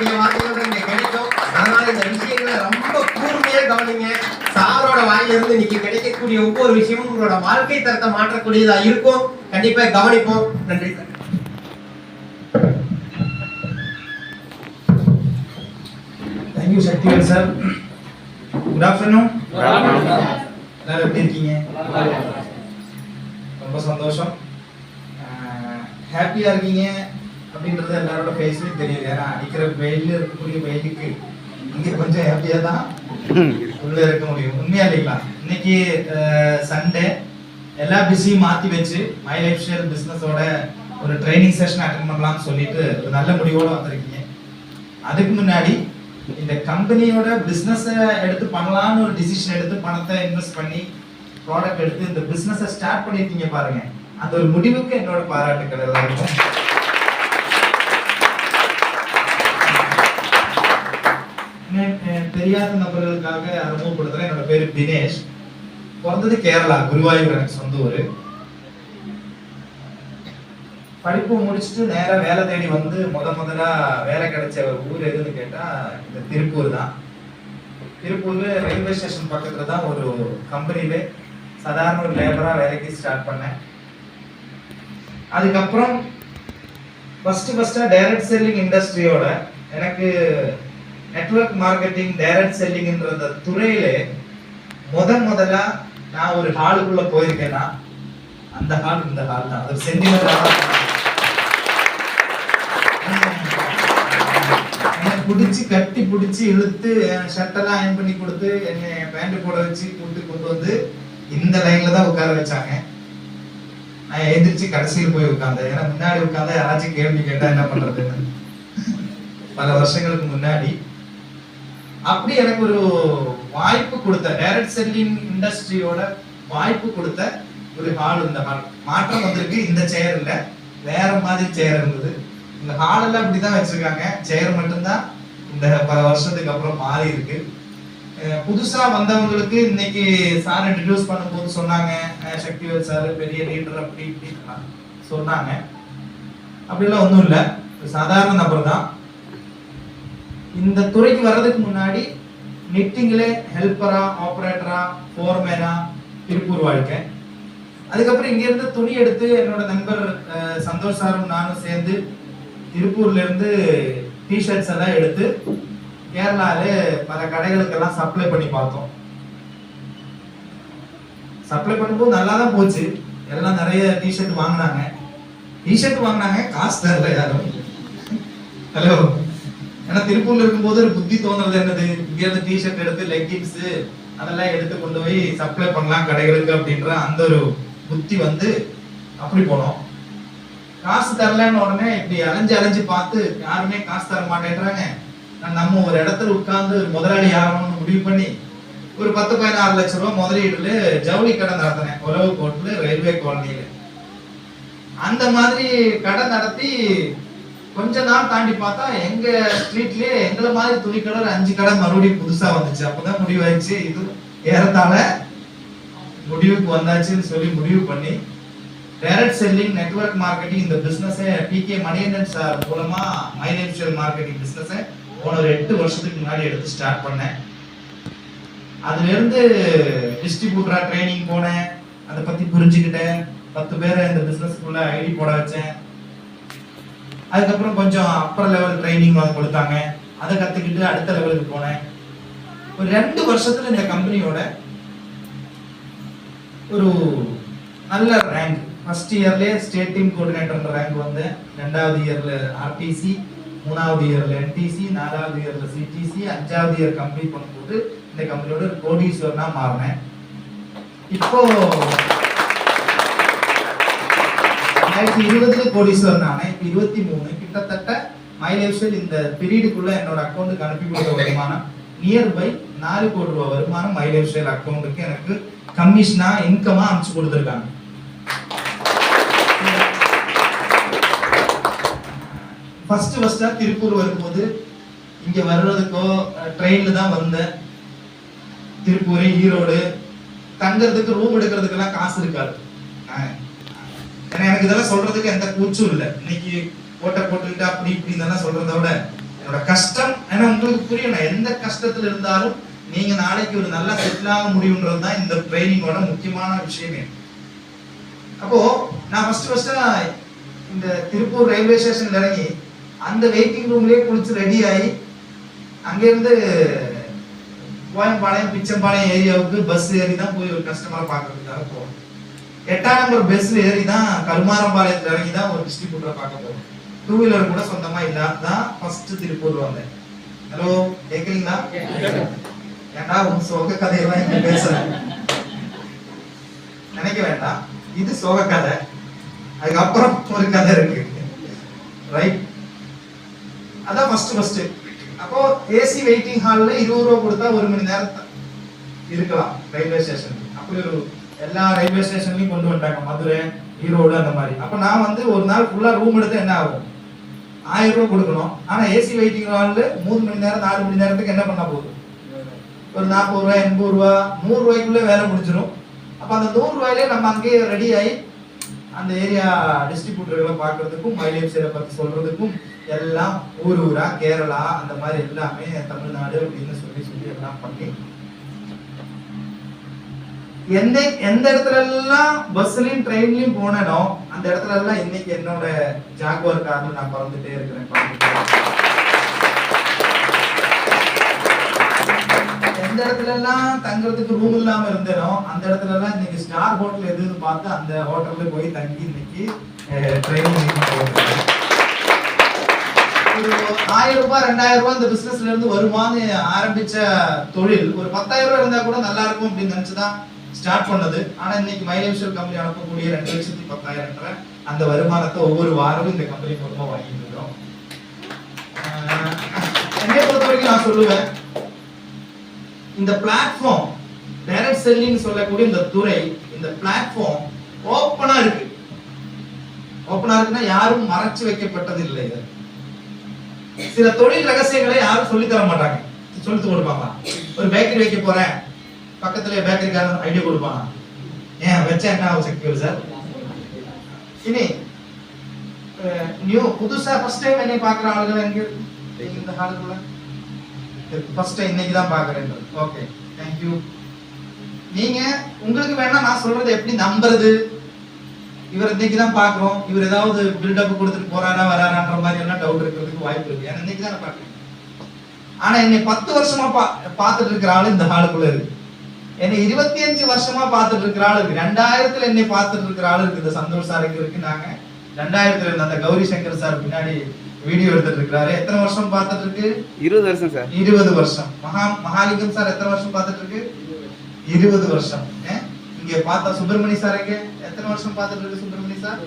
பாராட்டக்கூடிய வார்த்தைகள் இங்க கிடைக்கும் அதனால இந்த விஷயங்களை ரொம்ப கூர்மையா கவனிங்க. சாரோட வாயில இருந்து இன்னைக்கு கிடைக்கக்கூடிய ஒவ்வொரு விஷயமும் உங்களோட வாழ்க்கை தரத்தை மாற்றக்கூடியதா இருக்கும். கண்டிப்பா கவனிப்போம். நன்றி sir. Thank you Sakthivel sir good afternoon எல்லாரும் எப்படி இருக்கீங்க? ரொம்ப சந்தோஷம். ஹாப்பியா இருக்கீங்க. அப்படின்றது எல்லாரோட ஃபேஸ்லயும் தெரியுது. ஏன்னா அடிக்கிற வெயில் இருக்கக்கூடிய வெயிலுக்கு இங்க கொஞ்சம் ஹாப்பியா தான் உள்ள இருக்க முடியும். உண்மையா இல்லைங்களா இன்னைக்கு சண்டே எல்லா பிஸியும் மாத்தி வச்சு மை லைஃப் ஸ்டைல் பிசினஸோட ஒரு ட்ரைனிங் செஷன் அட்டன் பண்ணலாம்னு சொல்லிட்டு ஒரு நல்ல முடிவோட வந்திருக்கீங்க. அதுக்கு முன்னாடி இந்த கம்பெனியோட பிசினஸ் எடுத்து பண்ணலாம்னு ஒரு டிசிஷன் எடுத்து பணத்தை இன்வெஸ்ட் பண்ணி ப்ராடக்ட் எடுத்து இந்த பிஸ்னஸை ஸ்டார்ட் பண்ணிருக்கீங்க பாருங்க. அந்த ஒரு முடிவுக்கு என்னோட பாராட்டுக்கள் எல்லாருக்கும். தெரியாத நபர்களுக்காக அறிமுகப்படுத்துறேன் என்னோட பேரு தினேஷ். பிறந்தது கேரளா குருவாயூர் எனக்கு சொந்த ஊர். படிப்பு முடிச்சுட்டு நேராக வேலை தேடி வந்து முத முதலாக வேலை கிடைச்ச ஒரு ஊர் எதுன்னு கேட்டால் இந்த திருப்பூர் தான். திருப்பூர்ல ரயில்வே ஸ்டேஷன் பக்கத்தில் தான் ஒரு கம்பெனியில சாதாரண ஒரு லேபராக வேலைக்கு ஸ்டார்ட் பண்ணேன். அதுக்கப்புறம் ஃபஸ்ட்டு ஃபஸ்ட்டாக டைரக்ட் செல்லிங் இண்டஸ்ட்ரியோட எனக்கு நெட்வொர்க் மார்க்கெட்டிங் டைரக்ட் செல்லிங்ன்ற அந்த துறையில முத முதலா நான் ஒரு ஹாலுக்குள்ள போயிருக்கேன்னா அந்த ஹால் இந்த ஹால் தான். அது சென்டிமெண்டா பிடிச்சி கட்டி பிடிச்சி இழுத்து ஷர்ட்டெல்லாம் அயன் பண்ணி கொடுத்து என்னை பேண்ட் போட வச்சு கூட்டு கொண்டு வந்து இந்த லைன்ல தான் உட்கார வச்சாங்க. நான் எழுந்திரிச்சு கடைசியில் போய் உட்காந்தேன் ஏன்னா முன்னாடி உட்காந்தா யாராச்சும் கேள்வி கேட்டா என்ன பண்றதுன்னு. பல வருஷங்களுக்கு முன்னாடி அப்படி எனக்கு ஒரு வாய்ப்பு கொடுத்த டைரக்ட் செல்லிங் இண்டஸ்ட்ரியோட வாய்ப்பு கொடுத்த ஒரு ஹால் இந்த ஹால் மாற்றம் வந்திருக்கு இந்த சேர் இல்ல. வேற மாதிரி சேர் இருந்தது. இந்த ஹால் எல்லாம் இப்படிதான் வச்சிருக்காங்க. சேர் மட்டும்தான் இந்த பல வருஷத்துக்கு அப்புறம் மாறி இருக்கு. புதுசா வந்தவங்களுக்கு இன்னைக்கு சார் இன்ட்ரடியூஸ் பண்ணும்போது சொன்னாங்க சக்திவேல் சார் பெரிய லீடர் அப்படி இப்படி சொன்னாங்க. அப்படிலாம் ஒன்றும் இல்லை. சாதாரண நபர் தான் இந்த துறைக்கு வர்றதுக்கு முன்னாடி நெட்டிங்ல ஹெல்ப்பரா ஆப்ரேட்டரா ஃபோர்மேனா திருப்பூர் வாழ்க்கை. அதுக்கப்புறம் இங்கேருந்து துணி எடுத்து என்னோட நண்பர் சந்தோஷ் சாரும் நானும் சேர்ந்து திருப்பூர்லேருந்து டிஷர்ட்ஸ் எல்லாம் எடுத்து கேரளாவில் பல கடைகளுக்கெல்லாம் சப்ளை பண்ணி பார்த்தோம். சப்ளை பண்ணும்போது நல்லா தான் போச்சு. எல்லாம் நிறைய டிஷர்ட் வாங்கினாங்க. டிஷர்ட் வாங்கினாங்க காசு தரல யாரும். ஹலோ ஏன்னா திருப்பூர்ல இருக்கும்போது ஒரு புத்தி தோணுறது என்னது? இங்க இருந்து டிஷர்ட் எடுத்து லெக்கிங்ஸ் அதெல்லாம் எடுத்து கொண்டு போய் சப்ளை பண்ணலாம் கடைகளுக்கு அப்படின்ற அந்த ஒரு புத்தி வந்து அப்படி போனோம். காசு தரலன்னு உடனே இப்படி அலைஞ்சு அலைஞ்சு பார்த்து யாருமே காசு தர மாட்டேன்றாங்க. நான் நம்ம ஒரு இடத்துல உட்கார்ந்து ஒரு முதலாளி ஆகணும்னு முடிவு பண்ணி ஒரு பத்து பதினாறு லட்சம் ரூபாய் முதலீடுல ஜவுளி கடை நடத்தினேன் உறவு கோட்டில் ரயில்வே காலனியில அந்த மாதிரி கடை நடத்தி கொஞ்ச நாள் தாண்டி பார்த்தா எங்க ஸ்ட்ரீட்லயே எங்களை மாதிரி துணி கடை ஒரு அஞ்சு கடை மறுபடியும் புதுசா வந்துச்சு. அப்பதான் முடிவாயிடுச்சு. இது ஏறத்தாழ முடிவுக்கு வந்தாச்சுன்னு சொல்லி முடிவு பண்ணி டைரக்ட் செல்லிங் நெட்வொர்க் மார்க்கெட்டிங் இந்த பிசினஸை பிகே மணிகண்டன் சார் மூலமா மைனான்சியல் மார்க்கெட்டிங் பிசினஸை போன ஒரு எட்டு வருஷத்துக்கு முன்னாடி எடுத்து ஸ்டார்ட் பண்ணேன். அதுலேருந்து டிஸ்ட்ரிபியூட்டரா ட்ரைனிங் போனேன். அதை பத்தி புரிஞ்சுக்கிட்டேன். பத்து பேரை இந்த பிசினஸ்க்குள்ள ஐடி போட வச்சேன். அதுக்கப்புறம் கொஞ்சம் அப்பர் லெவல் ட்ரைனிங் வந்து கொடுத்தாங்க. அதை கற்றுக்கிட்டு அடுத்த லெவலுக்கு போனேன். ஒரு ரெண்டு வருஷத்தில் இந்த கம்பெனியோட ஒரு நல்ல ரேங்க் ஃபஸ்ட் இயர்லேயே ஸ்டேட் டீம் கோஆர்டினேட்டர் ரேங்க் வந்தேன் ரெண்டாவது இயரில் ஆர்டிசி மூணாவது இயரில் என்டிசி நாலாவது இயரில் சிடிசி அஞ்சாவது இயர் கம்ப்ளீட் பண்ணும்போது இந்த கம்பெனியோட கோடீஸ்வரனாக மாறினேன். இப்போ ஆயிரத்தி இருபதுல கோடீஸ்வரன் ஆனேன் இப்போ இருபத்தி மூணு கிட்டத்தட்ட மை லைஃப் இந்த பீரியடுக்குள்ள என்னோட அக்கௌண்ட்டுக்கு அனுப்பி கொடுத்த வருமானம் நியர் பை நாலு கோடி ரூபாய் வருமானம் மை லைஃப் ஸ்டைல் அக்கௌண்ட்டுக்கு எனக்கு கமிஷனா இன்கமா அனுப்பிச்சு கொடுத்துருக்காங்க. ஃபர்ஸ்ட் ஃபர்ஸ்டா திருப்பூர் வரும்போது இங்க வர்றதுக்கோ ட்ரெயின்ல தான் வந்தேன். திருப்பூர் ஈரோடு தங்கறதுக்கு ரூம் எடுக்கிறதுக்கெல்லாம் காசு இருக்காது. ஆஹ் ஏன்னா எனக்கு இதெல்லாம் சொல்றதுக்கு எந்த கூச்சும் இல்லை. இன்னைக்கு ஓட்டை போட்டுக்கிட்டு அப்படி இப்படி சொல்றத விட என்னோட கஷ்டம் ஏன்னா உங்களுக்கு புரியும் நான் எந்த கஷ்டத்துல இருந்தாலும் நீங்க நாளைக்கு ஒரு நல்ல செட்டில் ஆக முடியுன்றது தான் இந்த ட்ரைனிங்கோட முக்கியமான விஷயமே. அப்போ நான் ஃபர்ஸ்ட் ஃபர்ஸ்ட் இந்த திருப்பூர் ரயில்வே ஸ்டேஷன்ல இறங்கி அந்த வெயிட்டிங் ரூம்லயே குளிச்சு ரெடி ஆகி அங்கேருந்து கோயம்பாளையம் பிச்சம்பாளையம் ஏரியாவுக்கு பஸ் ஏறி தான் போய் ஒரு கஸ்டமரை பார்க்கறதுக்காக போவோம் எட்டாம் நம்பர் பஸ்ல ஏறி தான் கருமாரம்பாளையத்துல இறங்கி தான் ஒரு டிஸ்ட்ரிபியூட்டரை பார்க்க போறோம். டூ வீலர் கூட சொந்தமா இல்லாத தான் ஃபர்ஸ்ட் திருப்பூர் வந்தேன். ஹலோ கேக்குறீங்களா? ஏன்டா உன் சோக கதையெல்லாம் இங்க பேசுறேன் நினைக்க வேண்டாம். இது சோக கதை. அதுக்கப்புறம் ஒரு கதை இருக்கு. ரைட் அதான் ஃபர்ஸ்ட் ஃபர்ஸ்ட் அப்போ ஏசி வெயிட்டிங் ஹால்ல இருபது ரூபா கொடுத்தா ஒரு மணி நேரம் இருக்கலாம். ரயில்வே ஸ்டேஷன் அப்படி ஒரு எல்லா ரயில்வே ஸ்டேஷன்லயும் கொண்டு வந்துட்டாங்க. மதுரை ஈரோடு அந்த மாதிரி. அப்ப நான் வந்து ஒரு நாள் ஃபுல்லா ரூம் எடுத்து என்ன ஆகும்? ஆயிரம் ரூபாய் கொடுக்கணும். ஆனா ஏசி வெயிட்டிங் ஹாலில் மூணு மணி நேரம் நாலு மணி நேரத்துக்கு என்ன பண்ண போகுது? ஒரு நாற்பது ரூபாய் எண்பது ரூபா நூறு ரூபாய்க்குள்ளே வேலை முடிஞ்சிடும் அப்போ அந்த நூறு ரூபாயிலே நம்ம அங்கேயே ரெடி ஆகி அந்த ஏரியா டிஸ்ட்ரிபியூட்டர்களை பார்க்கறதுக்கும் மைலேஜ் சேலை பற்றி சொல்றதுக்கும் எல்லாம் ஊர் ஊரா கேரளா அந்த மாதிரி எல்லாமே தமிழ்நாடு அப்படின்னு சொல்லி சொல்லி எல்லாம் பண்ணி எந்த எந்த இடத்துல எல்லாம் பஸ்லயும் ட்ரெயின்லயும் போனேனோ அந்த இடத்துல எல்லாம் இன்னைக்கு என்னோட ஜாகுவார் கார்ல நான் பறந்துட்டே இருக்கிறேன் எந்த இடத்துல எல்லாம் தங்குறதுக்கு ரூம் இல்லாம இருந்தேனோ அந்த இடத்துல எல்லாம் இன்னைக்கு ஸ்டார் ஹோட்டல் எதுன்னு பார்த்து அந்த ஹோட்டல்ல போய் தங்கி இன்னைக்கு ட்ரெயின் ஒரு ஆயிரம் ரூபாய் ரெண்டாயிரம் ரூபாய் இந்த பிசினஸ்ல இருந்து வருமானு ஆரம்பிச்ச தொழில் ஒரு பத்தாயிரம் ரூபாய் இருந்தா கூட நல்லா இருக்கும் அப்படின்னு நினைச்சுதான் ஸ்டார்ட் பண்ணது. ஆனா இன்னைக்கு மைலேஜ் கம்பெனி அனுப்பக்கூடிய ரெண்டு லட்சத்தி பத்தாயிரம்ன்ற அந்த வருமானத்தை ஒவ்வொரு வாரமும் இந்த கம்பெனி மூலமா வாங்கிட்டு இருக்கிறோம். என்னை பொறுத்த வரைக்கும் நான் சொல்லுவேன். இந்த பிளாட்ஃபார்ம் டைரக்ட் செல்லிங் சொல்லக்கூடிய இந்த துறை இந்த பிளாட்ஃபார்ம் ஓப்பனா இருக்கு. ஓப்பனா இருக்குன்னா யாரும் மறைச்சு வைக்கப்பட்டது இல்லை இது. சில தொழில் ரகசியங்களை யாரும் சொல்லித்தர தர மாட்டாங்க. சொல்லி கொடுப்பாங்க ஒரு பேக்கரி வைக்க போறேன். பக்கத்துல பேக்கரிக்காரன் ஐடியா கொடுப்பானா ஏன் வச்சா என்ன செக்யூர் சார்? இனி நியூ புதுசா ஃபர்ஸ்ட் டைம் என்னை பாக்குற ஆளுகள் எங்க? இந்த ஹாலுக்குள்ள? ஃபர்ஸ்ட் டைம் இன்னைக்கு தான் பாக்குறேன் ஓகே தேங்க் யூ நீங்க உங்களுக்கு வேணா நான் சொல்றது எப்படி நம்புறது? இவர் இன்னைக்கு தான் பாக்குறோம் இவர் ஏதாவது பில்டப் கொடுத்துட்டு போறாரா வராரான்ற மாதிரி எல்லாம் டவுட் இருக்கிறதுக்கு வாய்ப்பு இருக்கு. ஏன்னா இன்னைக்கு தான் பாக்குறேன் ஆனா என்னை பத்து வருஷமா பா பார்த்துட்டு இருக்கிற ஆளு இந்த ஹாலுக்குள்ள இருக்கு. என்னை இருபத்தி அஞ்சு வருஷமா பார்த்துட்டு இருக்கிற ஆளு இருக்கு ரெண்டாயிரத்துல என்னை பார்த்துட்டு இருக்கிற ஆளு இருக்கு இந்த சந்தோஷ் சார் இங்க இருக்கு நாங்க ரெண்டாயிரத்துல இருந்த அந்த கௌரி சங்கர் சார் பின்னாடி வீடியோ எடுத்துட்டு இருக்காரு எத்தனை வருஷம் பார்த்துட்டு இருக்கு இருபது வருஷம் சார். இருபது வருஷம். மகா மகாலிங்கம் சார் எத்தனை வருஷம் பார்த்துட்டு இருக்கு இருபது வருஷம்? இங்க பார்த்தா சுப்பிரமணி சார் எங்க? எத்தனை வருஷம் பார்த்துட்டு இருக்கு சுப்பிரமணி சார்?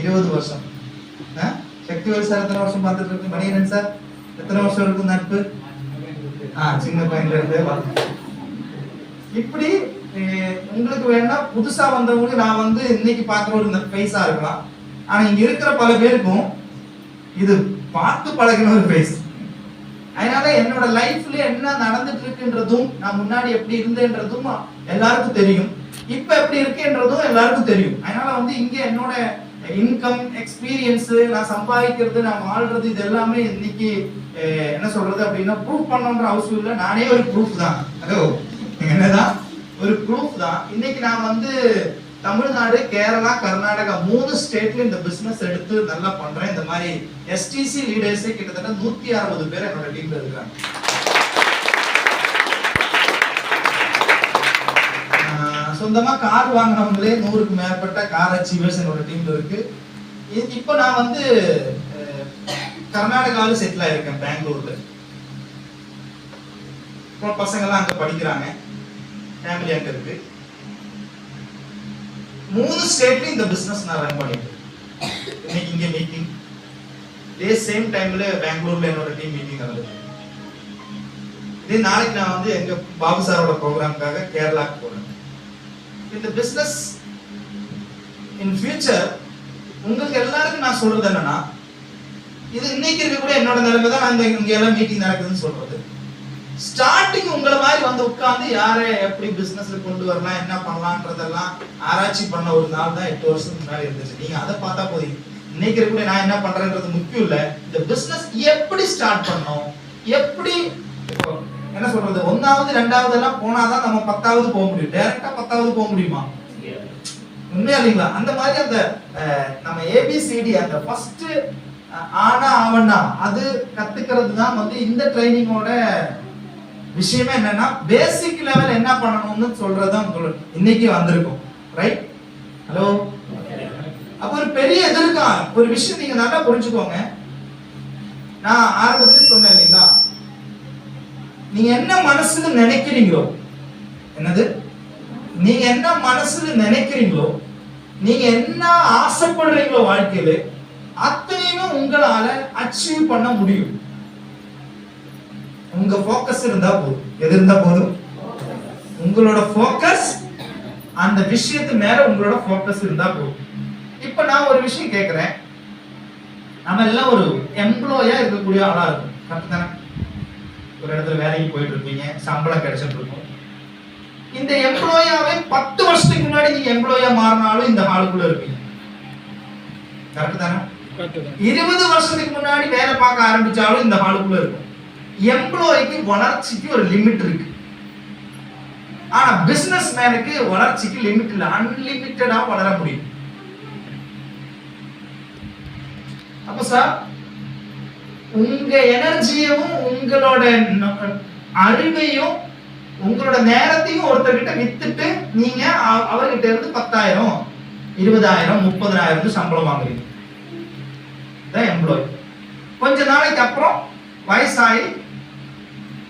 இருபது வருஷம்? சக்திவேல் சார் எத்தனை வருஷம் பார்த்துட்டு இருக்கு மணிகரன் சார் எத்தனை வருஷம் இருக்கு நட்பு? ஆ சின்ன பையன்ல இருந்து. இப்படி உங்களுக்கு வேணா புதுசா வந்தவங்களுக்கு நான் வந்து இன்னைக்கு பாக்குற ஒரு ஃபேஸா இருக்கலாம். ஆனா இங்க இருக்கிற பல பேருக்கும் இது பார்த்து பழகின ஒரு ஃபேஸ் அதனால என்னோட லைஃப்ல என்ன நடந்துட்டு இருக்குன்றதும் நான் முன்னாடி எப்படி இருந்தேன்றதும் எல்லாருக்கும் தெரியும். இப்ப எப்படி இருக்கேன்றதும் எல்லாருக்கும் தெரியும். அதனால வந்து இங்க என்னோட இன்கம் எக்ஸ்பீரியன்ஸ் நான் சம்பாதிக்கிறது நான் வாழ்றது இது எல்லாமே இன்னைக்கு என்ன சொல்றது அப்படின்னா ப்ரூஃப் பண்ணணுன்ற அவசியம் இல்லை. நானே ஒரு ப்ரூஃப் தான். ஹலோ என்னதான்? ஒரு ப்ரூஃப் தான். இன்னைக்கு நான் வந்து தமிழ்நாடு கேரளா கர்நாடகா மூணு ஸ்டேட்ல இந்த பிசினஸ் எடுத்து நல்லா பண்றேன். இந்த மாதிரி எஸ்டிசி லீடர்ஸே கிட்டத்தட்ட நூத்தி அறுபது பேர் என்னோட டீம்ல இருக்காங்க. சொந்தமா கார் வாங்கினவங்களே நூறுக்கு மேற்பட்ட கார் அச்சீவர்ஸ் என்னோட டீம்ல இருக்கு. இப்போ நான் வந்து கர்நாடகாவில் செட்டில் ஆயிருக்கேன் பெங்களூர்ல. இப்போ பசங்கெல்லாம் அங்க படிக்கிறாங்க. ஃபேமிலி அங்க இருக்கு மூணு ஸ்டேட்லையும் இந்த பிசினஸ் நான் ரன் பண்ணிட்டு இன்னைக்கு இங்க மீட்டிங் இதே சேம் டைம்ல பெங்களூர்ல என்னோட டீம் மீட்டிங் நடந்தது. இதே நாளைக்கு நான் வந்து எங்க பாபு சாரோட ப்ரோக்ராம்காக கேரளாக்கு போறேன். இந்த பிசினஸ் இன் ஃபியூச்சர் உங்களுக்கு எல்லாருக்கும் நான் சொல்றது என்னன்னா இது இன்னைக்கு இருக்கக்கூடிய என்னோட நிலைமை தான் அந்த இங்க எல்லாம் மீட்டிங் நடக்குதுன்னு சொல்றது. ஸ்டார்டிங் உங்களை மாதிரி வந்து உட்கார்ந்து யாரை எப்படி பிசினஸ்ல கொண்டு வரலாம் என்ன பண்ணலாம்ன்றதெல்லாம் ஆராய்ச்சி பண்ண ஒரு நாள் தான் எட்டு வருஷத்துக்கு முன்னாடி இருந்துச்சு. நீங்க அதை பார்த்தா போதும். இன்னைக்கு இருக்கக்கூடிய நான் என்ன பண்றேன்றது முக்கியம் இல்ல. இந்த பிசினஸ் எப்படி ஸ்டார்ட் பண்ணணும்? எப்படி என்ன சொல்றது? ஒன்னாவது ரெண்டாவது எல்லாம் போனாதான் நம்ம பத்தாவது போக முடியும். டைரக்டா பத்தாவது போக முடியுமா? உண்மையா இல்லைங்களா? அந்த மாதிரி அந்த நம்ம ஏபிசிடி அந்த ஃபர்ஸ்ட் ஆனா ஆவண்ணா அது கத்துக்கிறது தான் வந்து இந்த ட்ரைனிங்கோட விஷயமே என்னன்னா பேசிக் லெவல் என்ன பண்ணணும்னு சொல்றது உங்களுக்கு இன்னைக்கு வந்திருக்கும். ரைட் ஹலோ அப்ப ஒரு பெரிய எதிர்கால ஒரு விஷயம் நீங்க நல்லா புரிஞ்சுக்கோங்க. நான் ஆரம்பத்துல சொன்னேன் இல்லைங்களா? நீங்க என்ன மனசுல நினைக்கிறீங்களோ என்னது? நீங்க என்ன மனசுல நினைக்கிறீங்களோ நீங்க என்ன ஆசைப்படுறீங்களோ வாழ்க்கையில அத்தனையுமே உங்களால அச்சீவ் பண்ண முடியும். உங்க ஃபோக்கஸ் இருந்தா போதும். எது இருந்தா போதும்? உங்களோட ஃபோக்கஸ் அந்த விஷயத்து மேல உங்களோட ஃபோக்கஸ் இருந்தா போதும். இப்ப நான் ஒரு விஷயம் கேக்குறேன். நம்ம எல்லாம் ஒரு எம்ப்ளாயா இருக்கக்கூடிய ஆளா இருக்கும். கரெக்ட் தானே? ஒரு இடத்துல வேலைக்கு போயிட்டு இருப்பீங்க. சம்பளம் கிடைச்சிட்டு இருக்கும். இந்த எம்ப்ளாயாவே பத்து வருஷத்துக்கு முன்னாடி நீங்க எம்ப்ளாயா மாறினாலும் இந்த ஹாலுக்குள்ள இருப்பீங்க. கரெக்ட் தானே? இருபது வருஷத்துக்கு முன்னாடி வேலை பார்க்க ஆரம்பிச்சாலும் இந்த ஹாலுக்குள்ள இருக்கும். எம்ப்ளாய்க்கு வளர்ச்சிக்கு ஒரு லிமிட் இருக்கு. ஆனா பிசினஸ் மேனுக்கு வளர்ச்சிக்கு லிமிட் இல்ல. அன்லிமிட்டடா வளர முடியும். அப்ப சார் உங்க எனர்ஜியும் உங்களோட அறிவையும் உங்களோட நேரத்தையும் ஒருத்தர்கிட்ட வித்துட்டு நீங்க அவர்கிட்ட இருந்து பத்தாயிரம் இருபதாயிரம் முப்பதாயிரம் சம்பளம் வாங்குறீங்க. எம்ப்ளாய் கொஞ்ச நாளைக்கு அப்புறம் வயசாகி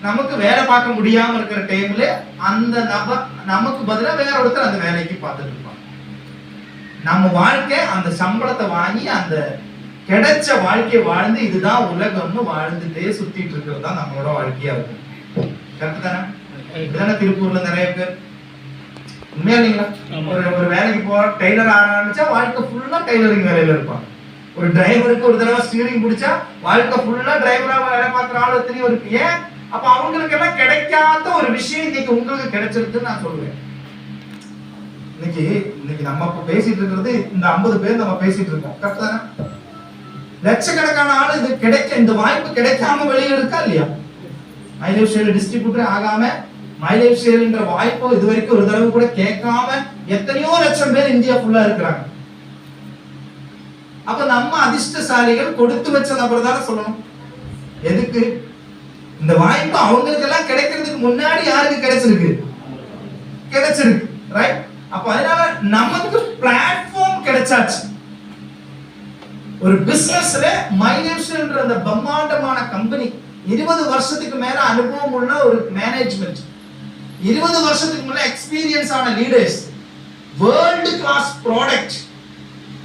நமக்கு வேலை பார்க்க முடியாம இருக்கிற டைம்ல அந்த நபர் நமக்கு பதிலா வேற ஒருத்தர் அந்த வேலைக்கு பார்த்துட்டு இருப்பாங்க. நம்ம வாழ்க்கை அந்த சம்பளத்தை வாங்கி அந்த கிடைச்ச வாழ்க்கையை வாழ்ந்து இதுதான் உலகம்னு வாழ்ந்துட்டே சுத்திட்டு இருக்கிறது தான் நம்மளோட வாழ்க்கையா இருக்கும். கரெக்ட் தானே? இதுதானே திருப்பூர்ல நிறைய பேர்? உண்மையா இல்லைங்களா. ஒரு ஒரு வேலைக்கு போ டெய்லர் ஆரம்பிச்சா வாழ்க்கை ஃபுல்லா டெய்லரிங் வேலையில இருப்பாங்க. ஒரு டிரைவருக்கு ஒரு தடவை ஸ்டீரிங் பிடிச்சா வாழ்க்கை ஃபுல்லா டிரைவரா வேலை பார்க்குற ஆள் எத்தனையோ இருக்கு ஏன் அப்ப அவங்களுக்கு எல்லாம் கிடைக்காத ஒரு விஷயம் இன்னைக்கு உங்களுக்கு கிடைச்சிருக்குன்னு நான் சொல்லுவேன் இன்னைக்கு இன்னைக்கு நம்ம இப்ப பேசிட்டு இருக்கிறது இந்த 50 பேர் நம்ம பேசிட்டு இருக்கோம். கரெக்ட் தானே? லட்சக்கணக்கான ஆள் இது கிடைக்க இந்த வாய்ப்பு கிடைக்காம வெளியே இருக்கா இல்லையா? மைலேஜ் ஷேர் டிஸ்ட்ரிபியூட்டர் ஆகாம மைலேஜ் ஷேர்ன்ற வாய்ப்பு இது வரைக்கும் ஒரு தடவை கூட கேட்காம எத்தனையோ லட்சம் பேர் இந்தியா ஃபுல்லா இருக்கிறாங்க. அப்ப நம்ம அதிர்ஷ்டசாலிகள் கொடுத்து வச்ச நபர் தானே சொல்லணும். எதுக்கு? இந்த வாய்ப்பு அவங்களுக்கு எல்லாம் கிடைக்கிறதுக்கு முன்னாடி யாருக்கு கிடைச்சிருக்கு? கிடைச்சிருக்கு ரைட் அப்ப அதனால நமக்கு பிளாட்ஃபார்ம் கிடைச்சாச்சு. ஒரு பிசினஸ்ல மைனர்ஸ்ன்ற அந்த பிரம்மாண்டமான கம்பெனி இருபது வருஷத்துக்கு மேல அனுபவம் உள்ள ஒரு மேனேஜ்மெண்ட் இருபது வருஷத்துக்கு முன்ன எக்ஸ்பீரியன்ஸ் ஆன லீடர்ஸ் வேர்ல்டு கிளாஸ் ப்ராடக்ட்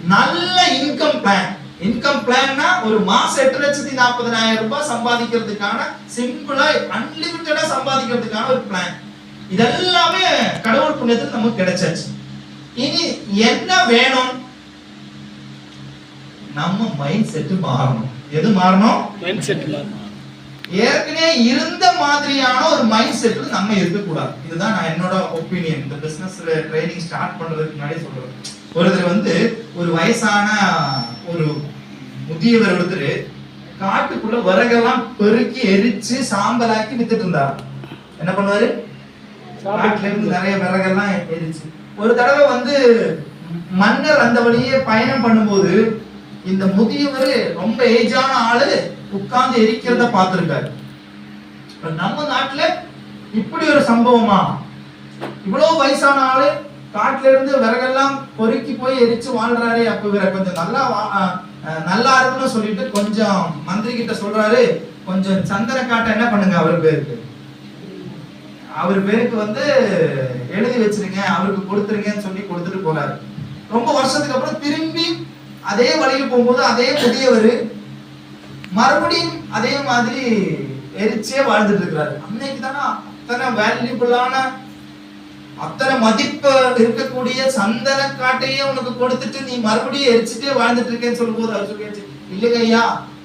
நல்ல இன்கம் பிளான் இன்கம் பிளான்னா ஒரு மாசம் எட்டு லட்சத்தி நாற்பதனாயிரம் ரூபாய் சம்பாதிக்கிறதுக்கான சிம்பிளா அன்லிமிட்டடா சம்பாதிக்கிறதுக்கான ஒரு பிளான் இதெல்லாமே கடவுள் புண்ணியத்தில் நமக்கு கிடைச்சாச்சு. இனி என்ன வேணும்? நம்ம மைண்ட் செட் மாறணும். எது மாறணும்? மைண்ட் செட் ஏற்கனவே இருந்த மாதிரியான ஒரு மைண்ட் செட்ல நம்ம இருக்கக்கூடாது. இதுதான் நான் என்னோட ஒப்பீனியன் இந்த பிசினஸ்ல ட்ரைனிங் ஸ்டார்ட் பண்றதுக்கு முன்னாடி சொல்றேன். ஒருத்தர் வந்து ஒரு வயசான ஒரு முதியவர் ஒருத்தர் காட்டுக்குள்ள விறகெல்லாம் பெருக்கி எரிச்சு சாம்பலாக்கி வித்துட்டு இருந்தார். என்ன பண்ணுவாரு? காட்டுல இருந்து நிறைய விறகெல்லாம் எரிச்சு. ஒரு தடவை வந்து மன்னர் அந்த வழியே பயணம் பண்ணும்போது இந்த முதியவர் ரொம்ப ஏஜான ஆளு உட்கார்ந்து எரிக்கிறத பார்த்திருக்காரு. நம்ம நாட்டுல இப்படி ஒரு சம்பவமா? இவ்வளவு வயசான ஆளு காட்டுல இருந்து விறகெல்லாம் பொறுக்கி போய் எரிச்சு வாழ்றாரு அப்ப இவரை கொஞ்சம் நல்லா வா- நல்லா இருக்குன்னு சொல்லிட்டு கொஞ்சம் மந்திரி கிட்ட சொல்றாரு. கொஞ்சம் சந்தன காட்டை என்ன பண்ணுங்க அவர் பேருக்கு? அவர் பேருக்கு வந்து எழுதி வச்சிருங்க அவருக்கு கொடுத்துருங்கன்னு சொல்லி கொடுத்துட்டு போறாரு. ரொம்ப வருஷத்துக்கு அப்புறம் திரும்பி அதே வழியில் போகும்போது அதே புதியவர் மறுபடியும் அதே மாதிரி எரிச்சே வாழ்ந்துட்டு இருக்கிறாரு. அன்னைக்கு தானே அத்தனை வேல்யூபிளான அத்தனை மதிப்பு இருக்கக்கூடிய சந்தன காட்டையே உனக்கு கொடுத்துட்டு நீ மறுபடியும் எரிச்சுட்டே வாழ்ந்துட்டு இருக்கேன்னு சொல்லும்போது அவர் சொல்லி இல்லைங்க ஐயா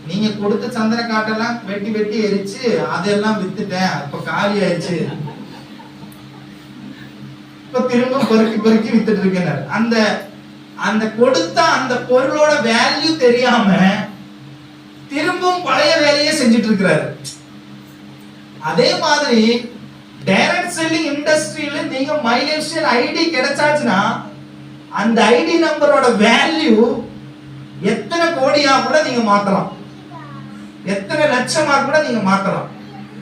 நீங்க கொடுத்த சந்தன காட்டெல்லாம் வெட்டி வெட்டி எரிச்சு அதெல்லாம் வித்துட்டேன். இப்ப காலி ஆயிடுச்சு. இப்ப திரும்ப பொறுக்கி பொறுக்கி வித்துட்டு இருக்கேன் அந்த அந்த கொடுத்த அந்த பொருளோட வேல்யூ தெரியாம திரும்பவும் பழைய வேலையை செஞ்சுட்டு இருக்கிறாரு. அதே மாதிரி டைரக்ட் செல்லிங் இண்டஸ்ட்ரியில நீங்க மைலேஜ் ஐடி கிடைச்சாச்சுன்னா அந்த ஐடி நம்பரோட வேல்யூ எத்தனை கோடியா கூட நீங்க மாத்தலாம். எத்தனை லட்சமா கூட நீங்க மாத்தலாம்.